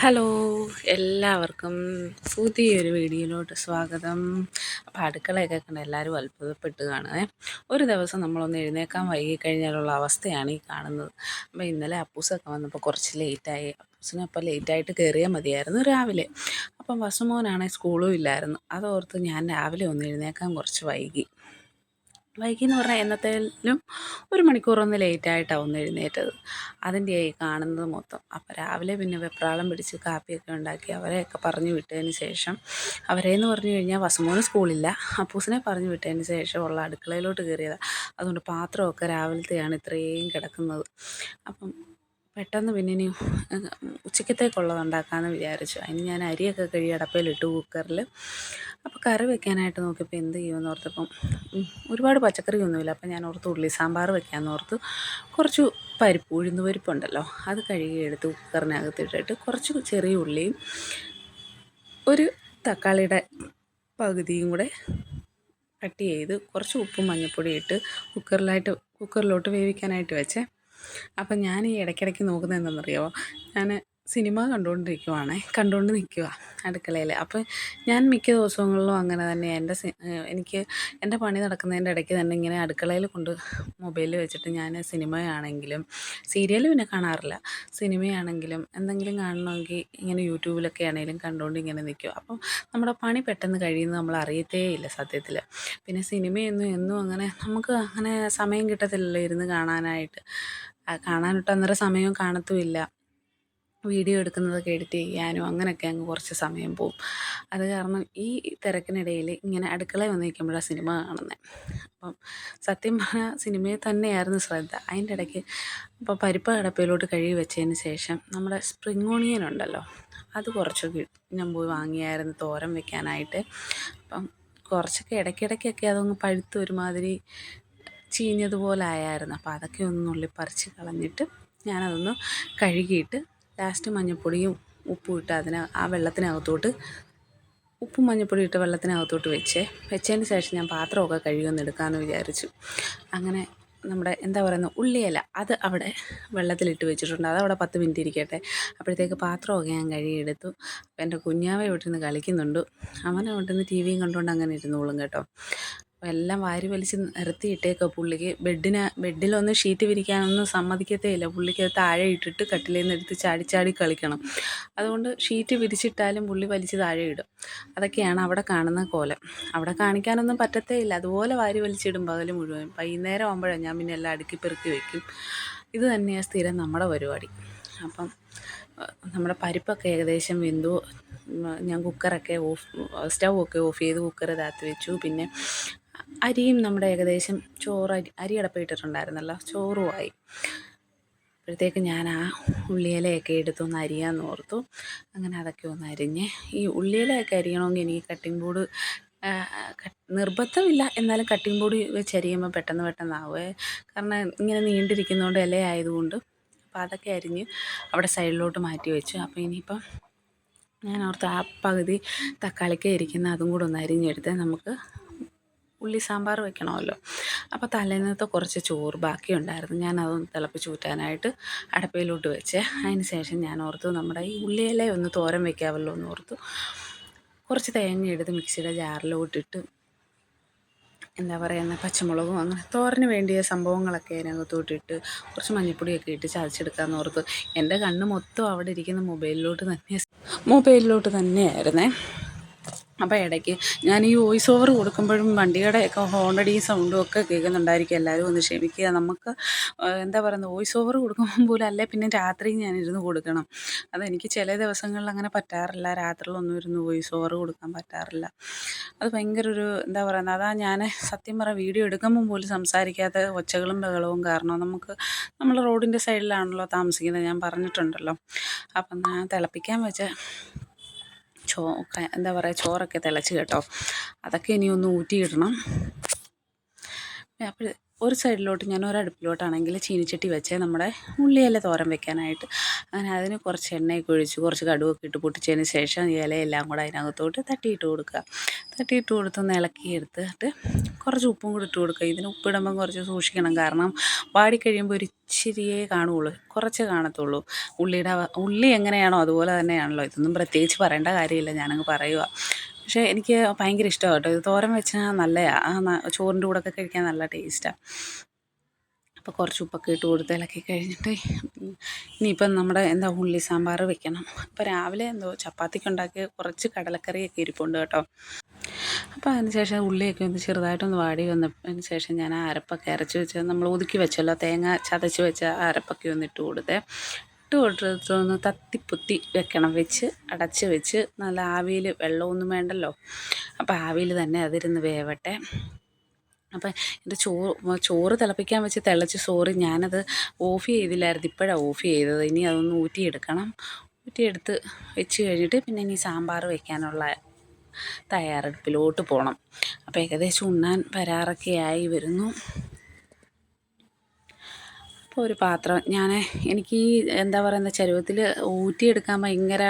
Hello എല്ലാവർക്കും പുതിയൊരു വീഡിയോയിലോട്ട് സ്വാഗതം. അപ്പോൾ അടുക്കളയൊക്കെ കണ്ട് എല്ലാവരും അത്ഭുതപ്പെട്ട് കാണുന്നത് ഒരു ദിവസം നമ്മളൊന്ന് എഴുന്നേക്കാൻ വൈകി കഴിഞ്ഞാലുള്ള അവസ്ഥയാണ് ഈ കാണുന്നത്. അപ്പോൾ ഇന്നലെ അപ്പൂസൊക്കെ വന്നപ്പോൾ കുറച്ച് ലേറ്റായി. അപ്പൂസിന് അപ്പോൾ ലേറ്റായിട്ട് കയറിയാൽ മതിയായിരുന്നു രാവിലെ. അപ്പം വസുമോനാണെങ്കിൽ സ്കൂളും ഇല്ലായിരുന്നു. അതോർത്ത് ഞാൻ രാവിലെ ഒന്ന് എഴുന്നേക്കാൻ കുറച്ച് വൈകി. വൈകി എന്ന് പറഞ്ഞാൽ എന്നത്തേലും ഒരു മണിക്കൂറൊന്ന് ലേറ്റായിട്ടാണ് ഒന്ന് എഴുന്നേറ്റത്. അതിന്റെ ആയി കാണുന്നത് മൊത്തം. അപ്പോൾ രാവിലെ പിന്നെ വെപ്രാളം പിടിച്ച് കാപ്പിയൊക്കെ ഉണ്ടാക്കി അവരെയൊക്കെ പറഞ്ഞു വിട്ടതിന് ശേഷം അവരെന്ന് പറഞ്ഞു കഴിഞ്ഞാൽ വസുമോന് സ്കൂളില്ല. അപ്പൂസിനെ പറഞ്ഞു വിട്ടതിന് ശേഷം ഉള്ള അടുക്കളയിലോട്ട് കയറിയതാണ് അതുകൊണ്ട് പാത്രമൊക്കെ രാവിലത്തെയാണ് ഇത്രയും കിടക്കുന്നത്. അപ്പം പെട്ടെന്ന് പിന്നെ ഇനി ഉച്ചക്കത്തേക്കുള്ളത് ഉണ്ടാക്കാമെന്ന് വിചാരിച്ചു. അതിന് ഞാൻ അരിയൊക്കെ കഴുകി അടപ്പയിലിട്ടു കുക്കറിൽ അപ്പോൾ കറി വെക്കാനായിട്ട് നോക്കിയപ്പോൾ എന്ത് ചെയ്യുമെന്ന് ഓർത്തപ്പം ഒരുപാട് പച്ചക്കറിയൊന്നുമില്ല. അപ്പോൾ ഞാൻ ഓർത്ത് ഉള്ളി സാമ്പാർ വെക്കാമെന്ന് ഓർത്ത് കുറച്ച് പരിപ്പ് ഉഴുന്ന് പരിപ്പുണ്ടല്ലോ അത് കഴുകി എടുത്ത് കുക്കറിനകത്തിട്ടിട്ട് കുറച്ച് ചെറിയ ഉള്ളിയും ഒരു തക്കാളിയുടെ പകുതിയും കൂടെ കട്ട് ചെയ്ത് കുറച്ച് ഉപ്പും മഞ്ഞൾപ്പൊടി ഇട്ട് കുക്കറിലായിട്ട് കുക്കറിലോട്ട് വേവിക്കാനായിട്ട് വെച്ചേ. അപ്പം ഞാൻ ഈ ഇടയ്ക്കിടയ്ക്ക് നോക്കുന്നത് എന്താണെന്നറിയാമോ ഞാൻ സിനിമ കണ്ടുകൊണ്ടിരിക്കുവാണേ. കണ്ടുകൊണ്ട് നിൽക്കുക അടുക്കളയിൽ. അപ്പോൾ ഞാൻ മിക്ക ദിവസങ്ങളിലും അങ്ങനെ തന്നെ എന്റെ എനിക്ക് എന്റെ പണി നടക്കുന്നതിന്റെ ഇടയ്ക്ക് തന്നെ ഇങ്ങനെ അടുക്കളയിൽ കൊണ്ട് മൊബൈൽ വെച്ചിട്ട് ഞാൻ സിനിമയാണെങ്കിലും സീരിയൽ പിന്നെ കാണാറില്ല. സിനിമയാണെങ്കിലും എന്തെങ്കിലും കാണണമെങ്കിൽ ഇങ്ങനെ യൂട്യൂബിലൊക്കെ ആണെങ്കിലും കണ്ടുകൊണ്ട് ഇങ്ങനെ നിൽക്കും അപ്പം നമ്മുടെ പണി പെട്ടെന്ന് കഴിയുന്നത് നമ്മൾ അറിയത്തേ ഇല്ല സത്യത്തിൽ. പിന്നെ സിനിമയൊന്നും എന്നും അങ്ങനെ നമുക്ക് അങ്ങനെ സമയം കിട്ടത്തില്ലല്ലോ ഇരുന്ന് കാണാനായിട്ട്. കാണാനിട്ട് അന്നേരം സമയവും കാണത്തുമില്ല. വീഡിയോ എടുക്കുന്നതൊക്കെ എഡിറ്റ് ചെയ്യാനും അങ്ങനെയൊക്കെ അങ്ങ് കുറച്ച് സമയം പോവും. അത് കാരണം ഈ തിരക്കിനിടയിൽ ഇങ്ങനെ അടുക്കളയിൽ വന്ന് നിൽക്കുമ്പോഴാണ് സിനിമ കാണുന്നത് അപ്പം സത്യം പറഞ്ഞാൽ സിനിമയിൽ തന്നെയായിരുന്നു ശ്രദ്ധ. അതിന്റെ ഇടയ്ക്ക് ഇപ്പോൾ പരിപ്പ് കടപ്പയിലോട്ട് കഴുകി വെച്ചതിന് ശേഷം നമ്മുടെ സ്പ്രിംഗ് ഓണിയൻ ഉണ്ടല്ലോ അത് കുറച്ച് ഞാൻ പോയി വാങ്ങിയായിരുന്നു തോരൻ വെക്കാനായിട്ട്. അപ്പം കുറച്ചൊക്കെ ഇടയ്ക്കിടയ്ക്കൊക്കെ അതൊന്ന് പഴുത്ത് ഒരുമാതിരി ചീഞ്ഞതുപോലെ ആയായിരുന്നു. അപ്പോൾ അതൊക്കെ ഒന്ന് നുള്ളി പറിച്ച് കളഞ്ഞിട്ട് ഞാനതൊന്ന് കഴുകിയിട്ട് ലാസ്റ്റ് മഞ്ഞൾപ്പൊടിയും ഉപ്പും ഇട്ട് അതിന് ആ വെള്ളത്തിനകത്തോട്ട് ഉപ്പും മഞ്ഞൾപ്പൊടി ഇട്ട് വെള്ളത്തിനകത്തോട്ട് വെച്ചേ. വെച്ചതിന് ശേഷം ഞാൻ പാത്രമൊക്കെ കഴുകി ഒന്ന് എടുക്കാമെന്ന് വിചാരിച്ചു. അങ്ങനെ നമ്മുടെ എന്താ പറയുന്നത് ഉള്ളിയില അത് അവിടെ വെള്ളത്തിലിട്ട് വെച്ചിട്ടുണ്ട്. അവിടെ പത്ത് മിനിറ്റ് ഇരിക്കട്ടെ. അപ്പോഴത്തേക്ക് പാത്രമൊക്കെ ഞാൻ കഴുകിയെടുത്തു. അപ്പോൾ എന്റെ കുഞ്ഞാവ ഇവിടെ നിന്ന് കളിക്കുന്നുണ്ട്. അവനെ നിന്ന് ടി വിയും കണ്ടുകൊണ്ട് അങ്ങനെ ഇരുന്നോളും കേട്ടോ. എല്ലാം വാരി വലിച്ച് നിരത്തിയിട്ടേക്കുക പുള്ളിക്ക്. ബെഡിന് ബെഡിലൊന്ന് ഷീറ്റ് വിരിക്കാനൊന്നും സമ്മതിക്കത്തേ ഇല്ല പുള്ളിക്ക് അത് താഴെ ഇട്ടിട്ട് കട്ടിലിൽ നിന്ന് എടുത്ത് ചാടി ചാടി കളിക്കണം. അതുകൊണ്ട് ഷീറ്റ് വിരിച്ചിട്ടാലും പുള്ളി വലിച്ച് താഴെ ഇടും. അതൊക്കെയാണ് അവിടെ കാണുന്ന കോലം. അവിടെ കാണിക്കാനൊന്നും പറ്റത്തേ ഇല്ല അതുപോലെ വാരി വലിച്ചിടും പകൽ മുഴുവൻ. വൈകുന്നേരം ആകുമ്പോഴാണ് ഞാൻ പിന്നെ എല്ലാം അടുക്കി പെറുക്കി വയ്ക്കും ഇത് തന്നെയാണ് സ്ഥിരം നമ്മുടെ പരിപാടി. അപ്പം നമ്മുടെ പരിപ്പൊക്കെ ഏകദേശം വെന്തു. ഞാൻ കുക്കറൊക്കെ ഓഫ് സ്റ്റൗ ഒക്കെ ഓഫ് ചെയ്ത് കുക്കർ താത്തി വെച്ചു. പിന്നെ അരിയും നമ്മുടെ ഏകദേശം ചോറ് അരി അരി അടപ്പിട്ടിട്ടുണ്ടായിരുന്നല്ലോ. ചോറുമായി. അപ്പോഴത്തേക്ക് ഞാൻ ആ ഉള്ളിയിലയൊക്കെ എടുത്തൊന്ന് അരിയാന്ന് ഓർത്തു. അങ്ങനെ അതൊക്കെ ഒന്ന് അരിഞ്ഞ് ഈ ഉള്ളിയിലയൊക്കെ അരിയണമെങ്കിൽ എനിക്ക് കട്ടിംഗ് ബോർഡ് നിർബന്ധമില്ല. എന്നാലും കട്ടിംഗ് ബോർഡ് വെച്ച് അരിയുമ്പോൾ പെട്ടെന്ന് പെട്ടെന്നാവേ കാരണം ഇങ്ങനെ നീണ്ടിരിക്കുന്നതുകൊണ്ട് ഇല ആയതുകൊണ്ട് അപ്പോൾ അതൊക്കെ അരിഞ്ഞ് അവിടെ സൈഡിലോട്ട് മാറ്റി വെച്ചു. അപ്പോൾ ഇനിയിപ്പം ഞാൻ ഓർത്ത് ആ പകുതി തക്കാളിക്ക് ഇരിക്കുന്ന അതും കൂടെ ഒന്ന് അരിഞ്ഞെടുത്ത് നമുക്ക് ഉള്ളി സാമ്പാർ വെക്കണമല്ലോ. അപ്പോൾ തലേന്നത്തെ കുറച്ച് ചോറ് ബാക്കിയുണ്ടായിരുന്നു. ഞാൻ അതൊന്ന് തിളപ്പിച്ച് ഊറ്റാനായിട്ട് അടപ്പയിലോട്ട് വെച്ച്. അതിന് ശേഷം ഞാൻ ഓർത്തു നമ്മുടെ ഈ ഉള്ളിയിലെ ഒന്ന് തോരൻ വെക്കാമല്ലോ എന്ന് ഓർത്തു. കുറച്ച് തേങ്ങ എടുത്ത് മിക്സിയുടെ ജാറിലോട്ടിട്ട് എന്താ പറയുന്നത് പച്ചമുളകും അങ്ങനെ തോരന് വേണ്ടിയ സംഭവങ്ങളൊക്കെ അതിനകത്തോട്ടിട്ട് കുറച്ച് മഞ്ഞൾപ്പൊടിയൊക്കെ ഇട്ട് ചതച്ചെടുക്കാമെന്ന് ഓർത്ത്. എന്റെ കണ്ണ് മൊത്തം അവിടെ ഇരിക്കുന്ന മൊബൈലിലോട്ട് തന്നെ മൊബൈലിലോട്ട് തന്നെയായിരുന്നേ. അപ്പോൾ ഇടയ്ക്ക് ഞാൻ ഈ വോയിസ് ഓവർ കൊടുക്കുമ്പോഴും വണ്ടിയുടെ ഒക്കെ ഹോണടിയും സൗണ്ടും ഒക്കെ കേൾക്കുന്നുണ്ടായിരിക്കും. എല്ലാവരും ഒന്ന് ക്ഷമിക്കുക. നമുക്ക് എന്താ പറയുന്നത്? വോയിസ് ഓവർ കൊടുക്കുമ്പോൾ പോലും അല്ലേ പിന്നെ രാത്രി ഞാൻ ഇരുന്ന് കൊടുക്കണം. അതെനിക്ക് ചില ദിവസങ്ങളിൽ അങ്ങനെ പറ്റാറില്ല. രാത്രിയിലൊന്നും ഇരുന്ന് വോയിസ് ഓവർ കൊടുക്കാൻ പറ്റാറില്ല. അത് ഭയങ്കര ഒരു എന്താ പറയുന്നത്? അതാ ഞാൻ സത്യം പറയാം വീഡിയോ എടുക്കുമ്പോൾ പോലും സംസാരിക്കാത്ത ഒച്ചകളും ബഹളവും കാരണം നമുക്ക് നമ്മൾ റോഡിന്റെ സൈഡിലാണല്ലോ താമസിക്കുന്നത്. ഞാൻ പറഞ്ഞിട്ടുണ്ടല്ലോ. അപ്പം ഞാൻ തിളപ്പിക്കാൻ വെച്ച ചോ എന്താ പറയുക ചോറൊക്കെ തിളച്ച് കേട്ടോ. അതൊക്കെ ഇനി ഒന്ന് ഊറ്റിയിടണം. അപ്പോൾ ഒരു സൈഡിലോട്ട് ഞാൻ ഒരു അടുപ്പിലോട്ടാണെങ്കിൽ ചീനിച്ചട്ടി വെച്ചേ നമ്മുടെ ഉള്ളിയില തോരൻ വെക്കാനായിട്ട്. അങ്ങനെ അതിന് കുറച്ച് എണ്ണയൊക്കെ ഒഴിച്ച് കുറച്ച് കടുവൊക്കെ ഇട്ട് പൊട്ടിച്ചതിന് ശേഷം ഇലയെല്ലാം കൂടെ അതിനകത്തോട്ട് തട്ടിയിട്ട് കൊടുക്കുക. തട്ടിയിട്ട് കൊടുത്തൊന്ന് ഇളക്കിയെടുത്തിട്ട് കുറച്ച് ഉപ്പും കൂടി ഇട്ട് കൊടുക്കുക. ഇതിന് ഉപ്പിടുമ്പം കുറച്ച് സൂക്ഷിക്കണം. കാരണം വാടിക്കഴിയുമ്പോൾ ഒരു ഇച്ചിരിയേ കാണുകയുള്ളൂ. കുറച്ച് കാണത്തുള്ളൂ. ഉള്ളിയുടെ ഉള്ളി എങ്ങനെയാണോ അതുപോലെ തന്നെയാണല്ലോ. ഇതൊന്നും പ്രത്യേകിച്ച് പറയേണ്ട കാര്യമില്ല. ഞാനങ്ങ് പറയുക പക്ഷേ എനിക്ക് ഭയങ്കര ഇഷ്ടമാണ് കേട്ടോ ഇത് തോരൻ വെച്ചാൽ നല്ലതാണ് ചോറിന്റെ കൂടെ ഒക്കെ കഴിക്കാൻ നല്ല ടേസ്റ്റാണ് അപ്പോൾ കുറച്ച് ഉപ്പൊക്കെ ഇട്ട് കൊടുത്ത് കഴിഞ്ഞിട്ട് ഇനിയിപ്പം നമ്മുടെ എന്താ ഉള്ളി സാമ്പാർ വെക്കണം. അപ്പോൾ രാവിലെ എന്തോ ചപ്പാത്തിക്ക് ഉണ്ടാക്കിയ കുറച്ച് കടലക്കറിയൊക്കെ ഇരിപ്പുണ്ട് കേട്ടോ. അപ്പോൾ അതിന് ശേഷം ഉള്ളിയൊക്കെ ഒന്ന് ചെറുതായിട്ടൊന്ന് വാടി വന്നതിന് ശേഷം ഞാൻ ആ അരപ്പൊക്കെ അരച്ച് വെച്ച് നമ്മൾ ഒതുക്കി വെച്ചല്ലോ. തേങ്ങ ചതച്ച് വെച്ച ആ അരപ്പൊക്കെ ഒന്ന് ഇട്ട് കൊടുത്തേ. ഇട്ട് കൊടുത്തൊന്ന് തത്തിപ്പൊത്തി വെക്കണം. വെച്ച് അടച്ച് വെച്ച് നല്ല ആവിയിൽ വെള്ളമൊന്നും വേണ്ടല്ലോ. അപ്പോൾ ആവിയിൽ തന്നെ അതിരുന്ന് വേവട്ടെ. അപ്പം എന്റെ ചോറ് ചോറ് തിളപ്പിക്കാൻ വെച്ച് തിളച്ച് സോറി ഞാനത് ഓഫ് ചെയ്തില്ലായിരുന്നു. ഇപ്പോഴാണ് ഓഫ് ചെയ്തത്. ഇനി അതൊന്ന് ഊറ്റിയെടുക്കണം. ഊറ്റിയെടുത്ത് വെച്ച് കഴിഞ്ഞിട്ട് പിന്നെ ഇനി സാമ്പാർ വയ്ക്കാനുള്ള തയ്യാറെടുപ്പിലോട്ട് പോകണം അപ്പോൾ ഏകദേശം ഉണ്ണാൻ വരാറൊക്കെ ആയി വരുന്നു. അപ്പോൾ ഒരു പാത്രം ഞാൻ എനിക്ക് ഈ എന്താ പറയുന്ന ചരുവത്തിൽ ഊറ്റിയെടുക്കാൻ ഭയങ്കര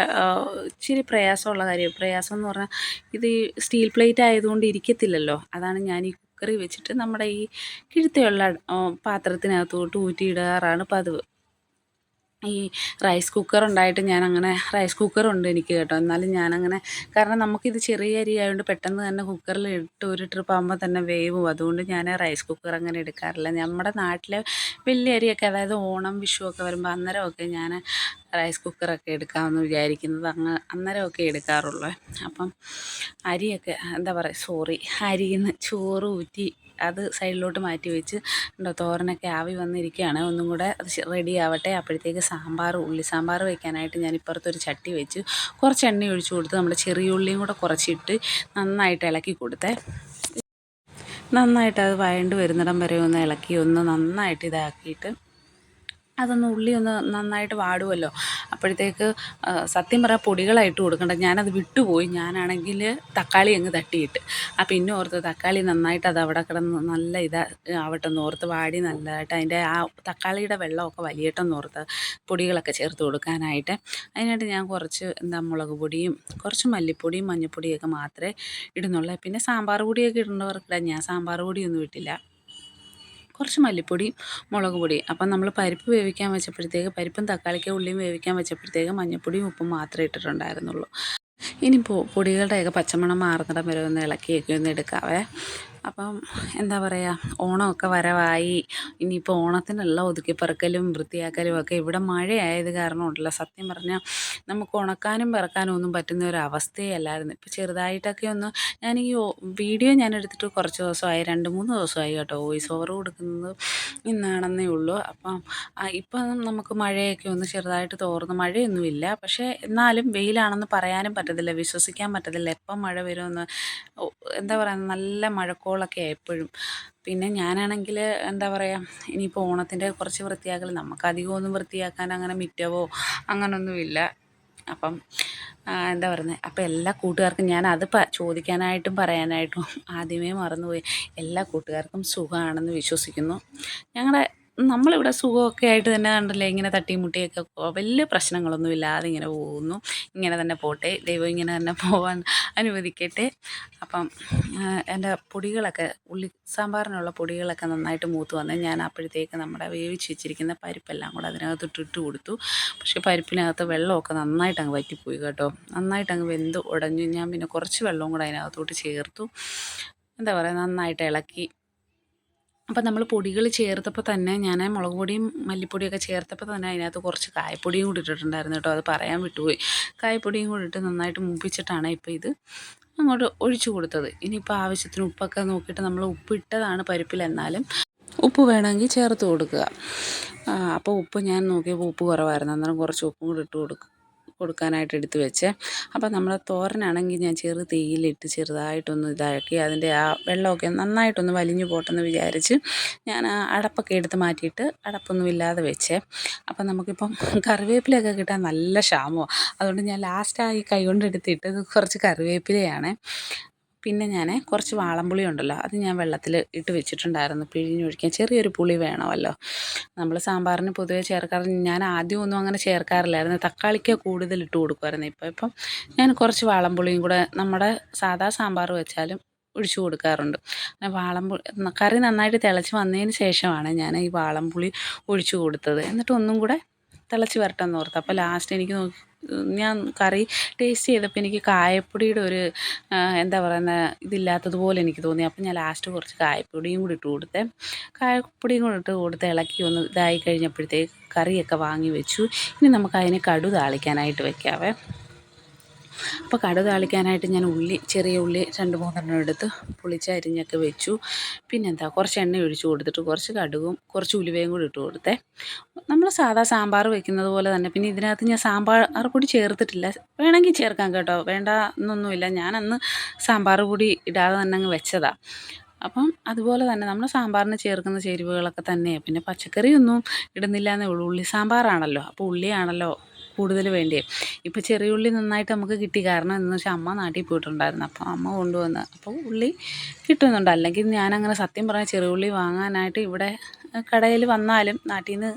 ഇച്ചിരി പ്രയാസമുള്ള കാര്യം പ്രയാസം എന്ന് പറഞ്ഞാൽ ഇത് സ്റ്റീൽ പ്ലേറ്റ് ആയതുകൊണ്ട് ഇരിക്കത്തില്ലല്ലോ. അതാണ് ഞാൻ ഈ കുക്കറി വെച്ചിട്ട് നമ്മുടെ ഈ കിഴുത്തയുള്ള പാത്രത്തിനകത്തോട്ട് ഊറ്റിയിടാറാണ് പതിവ്. ഈ റൈസ് കുക്കർ ഉണ്ടായിട്ട് ഞാനങ്ങനെ റൈസ് കുക്കറുണ്ട് എനിക്ക് കേട്ടോ. എന്നാലും ഞാനങ്ങനെ കാരണം നമുക്കിത് ചെറിയ അരി ആയതുകൊണ്ട് പെട്ടെന്ന് തന്നെ കുക്കറിൽ ഇട്ട് ഒരു ട്രിപ്പ് ആകുമ്പോൾ തന്നെ വേവും. അതുകൊണ്ട് ഞാൻ റൈസ് കുക്കർ അങ്ങനെ എടുക്കാറില്ല. നമ്മുടെ നാട്ടിലെ വലിയ അരിയൊക്കെ അതായത് ഓണം വിഷു ഒക്കെ വരുമ്പോൾ അന്നേരമൊക്കെ ഞാൻ റൈസ് കുക്കറൊക്കെ എടുക്കാമെന്ന് വിചാരിക്കുന്നത് അങ്ങ് അന്നേരമൊക്കെ എടുക്കാറുള്ളൂ. അപ്പം അരിയൊക്കെ എന്താ പറയുക സോറി അരിയിൽ നിന്ന് ചോറ് ഊറ്റി അത് സൈഡിലോട്ട് മാറ്റി വെച്ച് ഉണ്ടോ തോരനൊക്കെ ആവി വന്നിരിക്കുകയാണ്. ഒന്നും കൂടെ അത് റെഡി ആവട്ടെ. അപ്പോഴത്തേക്ക് സാമ്പാർ ഉള്ളി സാമ്പാർ വയ്ക്കാനായിട്ട് ഞാൻ ഇപ്പുറത്തൊരു ചട്ടി വെച്ച്. കുറച്ച് എണ്ണ ഒഴിച്ച് കൊടുത്ത് നമ്മുടെ ചെറിയ ഉള്ളിയും കൂടെ കുറച്ചിട്ട് നന്നായിട്ട് ഇളക്കി കൊടുത്തേ. നന്നായിട്ട് അത് വഴണ്ട് വരുന്നിടം വരെ ഒന്ന് ഇളക്കി ഒന്ന് നന്നായിട്ട് ഇതാക്കിയിട്ട് അതൊന്ന് ഉള്ളി ഒന്ന് നന്നായിട്ട് വാടുമല്ലോ അപ്പോഴത്തേക്ക് സത്യം പറയാൻ പൊടികളായിട്ട് കൊടുക്കണ്ട. ഞാനത് വിട്ടുപോയി. ഞാനാണെങ്കിൽ തക്കാളി അങ്ങ് തട്ടിയിട്ട്. ആ പിന്നെ ഓർത്ത് തക്കാളി നന്നായിട്ട് അത് അവിടെ കിടന്ന് നല്ല ഇതാ ആവട്ടെ ഓർത്ത് വാടി നല്ലതായിട്ട് അതിന്റെ ആ തക്കാളിയുടെ വെള്ളമൊക്കെ വലിയട്ടെന്ന് ഓർത്ത് പൊടികളൊക്കെ ചേർത്ത് കൊടുക്കാനായിട്ട്. അതിനായിട്ട് ഞാൻ കുറച്ച് എന്താ മുളക് പൊടിയും കുറച്ച് മല്ലിപ്പൊടിയും മഞ്ഞൾപ്പൊടിയൊക്കെ മാത്രമേ ഇടുന്നുള്ളൂ. പിന്നെ സാമ്പാർ പൊടിയൊക്കെ ഇടുന്നവർക്കിടാം ഞാൻ സാമ്പാർ പൊടിയൊന്നും ഇട്ടില്ല. കുറച്ച് മല്ലിപ്പൊടിയും മുളക് പൊടിയും അപ്പം നമ്മൾ പരിപ്പ് വേവിക്കാൻ വെച്ചപ്പോഴത്തേക്ക് പരിപ്പും തക്കാളിക്ക് ഉള്ളിയും വേവിക്കാൻ വെച്ചപ്പോഴത്തേക്ക് മഞ്ഞൾപ്പൊടിയും ഉപ്പും മാത്രമേ ഇട്ടിട്ടുണ്ടായിരുന്നുള്ളൂ. ഇനി പൊടികളുടെയൊക്കെ പച്ചമണം മാറുന്നിടം വരെ ഒന്ന് ഇളക്കിയൊക്കെ ഒന്ന് എടുക്കാവേ. അപ്പം എന്താ പറയുക ഓണമൊക്കെ വരവായി. ഇനിയിപ്പോൾ ഓണത്തിനുള്ള ഒതുക്കിപ്പറക്കലും വൃത്തിയാക്കലും ഒക്കെ ഇവിടെ മഴയായത് കാരണം ഉണ്ടല്ലോ സത്യം പറഞ്ഞാൽ നമുക്ക് ഉണക്കാനും പിറക്കാനും ഒന്നും പറ്റുന്ന ഒരു അവസ്ഥയേ അല്ലായിരുന്നു ഇപ്പോൾ ചെറുതായിട്ടൊക്കെ ഒന്ന് ഞാൻ ഈ വീഡിയോ ഞാൻ എടുത്തിട്ട് കുറച്ച് ദിവസമായി രണ്ട് മൂന്ന് ദിവസമായി കേട്ടോ വോയിസ് ഓവർ കൊടുക്കുന്നത് ഇന്നാണെന്നേ ഉള്ളൂ. അപ്പം ഇപ്പം നമുക്ക് മഴയൊക്കെ ഒന്ന് ചെറുതായിട്ട് തോർന്ന്. മഴയൊന്നുമില്ല. പക്ഷേ എന്നാലും വെയിലാണെന്ന് പറയാനും പറ്റത്തില്ല. വിശ്വസിക്കാൻ പറ്റത്തില്ല. എപ്പം മഴ വരുമെന്ന്. എന്താ പറയുക നല്ല മഴക്കോ കോളൊക്കെ എപ്പോഴും. പിന്നെ ഞാനാണെങ്കിൽ എന്താ പറയുക ഇനിയിപ്പോൾ ഓണത്തിന്റെ കുറച്ച് വൃത്തിയാക്കൽ നമുക്ക് ഒന്നും വൃത്തിയാക്കാൻ അങ്ങനെ മിറ്റവോ അങ്ങനൊന്നുമില്ല. അപ്പം എന്താ പറയുന്നത് അപ്പോൾ എല്ലാ കൂട്ടുകാർക്കും ഞാൻ അത് പ ചോദിക്കാനായിട്ടും പറയാനായിട്ടും ആദ്യമേ മറന്നുപോയി. എല്ലാ കൂട്ടുകാർക്കും സുഖമാണെന്ന് വിശ്വസിക്കുന്നു. ഞങ്ങളുടെ നമ്മളിവിടെ സുഖമൊക്കെ ആയിട്ട് തന്നെ കണ്ടല്ലേ ഇങ്ങനെ തട്ടിയും മുട്ടിയൊക്കെ വലിയ പ്രശ്നങ്ങളൊന്നും ഇല്ലാതെ ഇങ്ങനെ പോകുന്നു. ഇങ്ങനെ തന്നെ പോട്ടെ ദൈവം ഇങ്ങനെ തന്നെ പോകാൻ അനുവദിക്കട്ടെ. അപ്പം എന്റെ പൊടികളൊക്കെ ഉള്ളി സാമ്പാറിനുള്ള പൊടികളൊക്കെ നന്നായിട്ട് മൂത്ത് വന്ന് ഞാൻ അപ്പോഴത്തേക്ക് നമ്മുടെ വേവിച്ച് വെച്ചിരിക്കുന്ന പരിപ്പെല്ലാം കൂടെ അതിനകത്ത് ഇട്ട് കൊടുത്തു. പക്ഷേ പരിപ്പിനകത്ത് വെള്ളമൊക്കെ നന്നായിട്ട് അങ്ങ് വറ്റിപ്പോയി കേട്ടോ. നന്നായിട്ട് അങ്ങ് വെന്ത് ഉടഞ്ഞു ഞാൻ പിന്നെ കുറച്ച് വെള്ളവും കൂടെ അതിനകത്തോട്ട് ചേർത്തു. എന്താ പറയുക നന്നായിട്ട് ഇളക്കി അപ്പം നമ്മൾ പൊടികൾ ചേർത്തപ്പോൾ തന്നെ ഞാൻ മുളക് പൊടിയും മല്ലിപ്പൊടിയൊക്കെ ചേർത്തപ്പോൾ തന്നെ അതിനകത്ത് കുറച്ച് കായപ്പൊടിയും കൂടി ഇട്ടിട്ടുണ്ടായിരുന്നു കേട്ടോ. അത് പറയാൻ വിട്ടുപോയി. കായപ്പൊടിയും കൂടി ഇട്ട് നന്നായിട്ട് മൂപ്പിച്ചിട്ടാണ് ഇപ്പോൾ ഇത് അങ്ങോട്ട് ഒഴിച്ചു കൊടുത്തത്. ഇനിയിപ്പോൾ ആവശ്യത്തിന് ഉപ്പൊക്കെ നോക്കിയിട്ട് നമ്മൾ ഉപ്പിട്ടതാണ് പരിപ്പിൽ എന്നാലും ഉപ്പ് വേണമെങ്കിൽ ചേർത്ത് കൊടുക്കുക. അപ്പോൾ ഉപ്പ് ഞാൻ നോക്കിയപ്പോൾ ഉപ്പ് കുറവായിരുന്നു. അന്നേരം കുറച്ച് ഉപ്പും കൂടി ഇട്ട് കൊടുക്കും കൊടുക്കാനായിട്ട് എടുത്ത് വെച്ചേ. അപ്പോൾ നമ്മൾ തോരനാണെങ്കിൽ ഞാൻ ചെറു തീയിലിട്ട് ചെറുതായിട്ടൊന്ന് ഇതാക്കി അതിന്റെ ആ വെള്ളമൊക്കെ നന്നായിട്ടൊന്ന് വലിഞ്ഞു പോട്ടെന്ന് വിചാരിച്ച് ഞാൻ ആ അടപ്പൊക്കെ എടുത്ത് മാറ്റിയിട്ട് അടപ്പൊന്നും ഇല്ലാതെ വെച്ചേ. അപ്പം നമുക്കിപ്പം കറിവേപ്പിലയൊക്കെ കിട്ടാൻ നല്ല ക്ഷാമമാണ് അതുകൊണ്ട് ഞാൻ ലാസ്റ്റായി കൈ കൊണ്ടെടുത്തിട്ടത് കുറച്ച് കറിവേപ്പിലയാണ്. പിന്നെ ഞാൻ കുറച്ച് വാളംപുളി ഉണ്ടല്ലോ അത് ഞാൻ വെള്ളത്തിൽ ഇട്ട് വെച്ചിട്ടുണ്ടായിരുന്നു. പിഴിഞ്ഞൊഴിക്കാൻ ചെറിയൊരു പുളി വേണമല്ലോ. നമ്മൾ സാമ്പാറിന് പൊതുവെ ചേർക്കാറ് ഞാൻ ആദ്യമൊന്നും അങ്ങനെ ചേർക്കാറില്ലായിരുന്നു. തക്കാളിക്ക് കൂടുതൽ ഇട്ട് കൊടുക്കുമായിരുന്നു. ഇപ്പോൾ ഇപ്പം ഞാൻ കുറച്ച് വാളംപുളിയും കൂടെ നമ്മുടെ സാധാ സാമ്പാർ വെച്ചാലും ഒഴിച്ചു കൊടുക്കാറുണ്ട്. പിന്നെ വാളംപുളി കറി നന്നായിട്ട് തിളച്ച് വന്നതിന് ശേഷമാണ് ഞാൻ ഈ വാളംപുളി ഒഴിച്ചു കൊടുത്തത്. എന്നിട്ട് ഒന്നും കൂടെ തിളച്ച് വരട്ടെ എന്ന് ഓർത്ത്. അപ്പോൾ ലാസ്റ്റ് എനിക്ക് നോക്കി ഞാൻ കറി ടേസ്റ്റ് ചെയ്തപ്പോൾ എനിക്ക് കായപ്പൊടിയുടെ ഒരു എന്താ പറയുന്ന ഇതില്ലാത്തതുപോലെ എനിക്ക് തോന്നി. അപ്പോൾ ഞാൻ ലാസ്റ്റ് കുറച്ച് കായപ്പൊടിയും കൂടി ഇട്ട് കൊടുത്തേ. കായപ്പൊടിയും കൂടി ഇട്ട് കൊടുത്ത് ഇളക്കി ഒന്ന് ഇതായി കഴിഞ്ഞപ്പോഴത്തേക്ക് കറിയൊക്കെ വാങ്ങി വെച്ചു. ഇനി നമുക്ക് അതിന് കടു താളിക്കാനായിട്ട് വെക്കാവേ. അപ്പോൾ കടുക് താളിക്കാനായിട്ട് ഞാൻ ഉള്ളി ചെറിയ ഉള്ളി രണ്ട് മൂന്നെണ്ണം എടുത്ത് പുളിച്ചരിഞ്ഞൊക്കെ വെച്ചു. പിന്നെന്താ കുറച്ച് എണ്ണ ഒഴിച്ച് കൊടുത്തിട്ട് കുറച്ച് കടുകും കുറച്ച് ഉലുവയും കൂടി ഇട്ട് കൊടുത്തേ. നമ്മൾ സാധാ സാമ്പാർ വെക്കുന്നത് പോലെ തന്നെ പിന്നെ ഇതിനകത്ത് ഞാൻ സാമ്പാർ പൊടി ചേർത്തിട്ടില്ല. വേണമെങ്കിൽ ചേർക്കാം കേട്ടോ. വേണ്ട എന്നൊന്നുമില്ല ഞാനന്ന് സാമ്പാർ പൊടി ഇടാതെ തന്നെ അങ്ങ് വെച്ചതാണ് അപ്പം അതുപോലെ തന്നെ നമ്മൾ സാമ്പാറിന് ചേർക്കുന്ന ചേരുവകളൊക്കെ തന്നെയാണ് പിന്നെ പച്ചക്കറിയൊന്നും ഇടുന്നില്ല എന്നേ ഉള്ളൂ. ഉള്ളി സാമ്പാറാണല്ലോ. അപ്പോൾ ഉള്ളിയാണല്ലോ കൂടുതൽ വേണ്ടിയേ. ഇപ്പോൾ ചെറിയ ഉള്ളി നന്നായിട്ട് നമുക്ക് കിട്ടി. കാരണം എന്താണെന്ന് വെച്ചാൽ അമ്മ നാട്ടിൽ പോയിട്ടുണ്ടായിരുന്നു. അപ്പോൾ അമ്മ കൊണ്ടുവന്ന് അപ്പോൾ ഉള്ളി കിട്ടുന്നുണ്ട്. അല്ലെങ്കിൽ ഞാനങ്ങനെ സത്യം പറഞ്ഞാൽ ചെറിയ ഉള്ളി വാങ്ങാനായിട്ട് ഇവിടെ കടയിൽ വന്നാലും നാട്ടിൽ നിന്ന്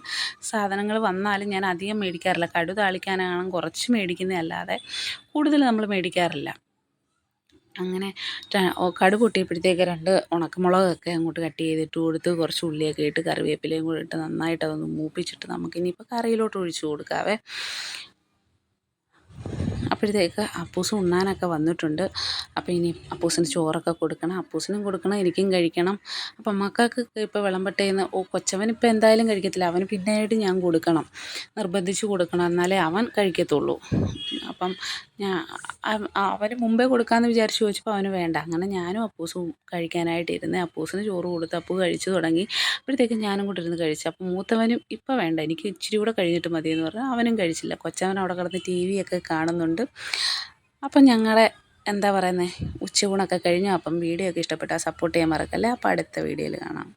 സാധനങ്ങൾ വന്നാലും ഞാൻ അധികം മേടിക്കാറില്ല. കടു താളിക്കാനാണ് കുറച്ച് മേടിക്കുന്നത് അല്ലാതെ കൂടുതൽ നമ്മൾ മേടിക്കാറില്ല. അങ്ങനെ കടുക് പൊട്ടിയപ്പോഴത്തേക്ക് രണ്ട് ഉണക്കമുളകൊക്കെ അങ്ങോട്ട് കട്ട് ചെയ്തിട്ട് കൊടുത്ത് കുറച്ച് ഉള്ളിയൊക്കെ ഇട്ട് കറിവേപ്പിലയും കൂടി ഇട്ട് നന്നായിട്ട് അതൊന്ന് മൂപ്പിച്ചിട്ട് നമുക്കിനിയിപ്പോൾ കറിയിലോട്ട് ഒഴിച്ച് കൊടുക്കാവേ. അപ്പോഴത്തേക്ക് അപ്പൂസ് ഉണ്ണാനൊക്കെ വന്നിട്ടുണ്ട്. അപ്പോൾ ഇനി അപ്പൂസിന് ചോറൊക്കെ കൊടുക്കണം. അപ്പൂസിനും കൊടുക്കണം എനിക്കും കഴിക്കണം. അപ്പം മക്കൾക്ക് ഇപ്പോൾ വിളമ്പട്ടേന്ന് ഓ കൊച്ചവൻ ഇപ്പോൾ എന്തായാലും കഴിക്കത്തില്ല. അവന് പിന്നെയായിട്ട് ഞാൻ കൊടുക്കണം. നിർബന്ധിച്ച് കൊടുക്കണം. എന്നാലേ അവൻ കഴിക്കത്തുള്ളൂ. അപ്പം ഞാൻ അവ- അവന് മുമ്പേ കൊടുക്കാമെന്ന് വിചാരിച്ച് ചോദിച്ചപ്പോൾ അവന് വേണ്ട. അങ്ങനെ ഞാനും അപ്പൂസും കഴിക്കാനായിട്ട് ഇരുന്ന് അപ്പൂസിന് ചോറ് കൊടുത്ത് അപ്പൂ കഴിച്ചു തുടങ്ങി. അപ്പോഴത്തേക്കും ഞാനും കൂടെ ഇരുന്ന് കഴിച്ചു. അപ്പോൾ മൂത്തവനും ഇപ്പോൾ വേണ്ട. എനിക്ക് ഇച്ചിരി കൂടെ കഴിഞ്ഞിട്ട് മതിയെന്ന് പറഞ്ഞാൽ അവനും കഴിച്ചില്ല. കൊച്ചവൻ അവിടെ കിടന്ന് ടി വിയൊക്കെ ഒക്കെ കാണുന്നുണ്ട് അപ്പം ഞങ്ങളെ എന്താ പറയുന്നത് ഉച്ചയൂണൊക്കെ കഴിഞ്ഞു. അപ്പം വീഡിയോ ഒക്കെ ഇഷ്ടപ്പെട്ടാൽ സപ്പോർട്ട് ചെയ്യാൻ മറക്കല്ലേ. അപ്പം അടുത്ത വീഡിയോയിൽ കാണാം.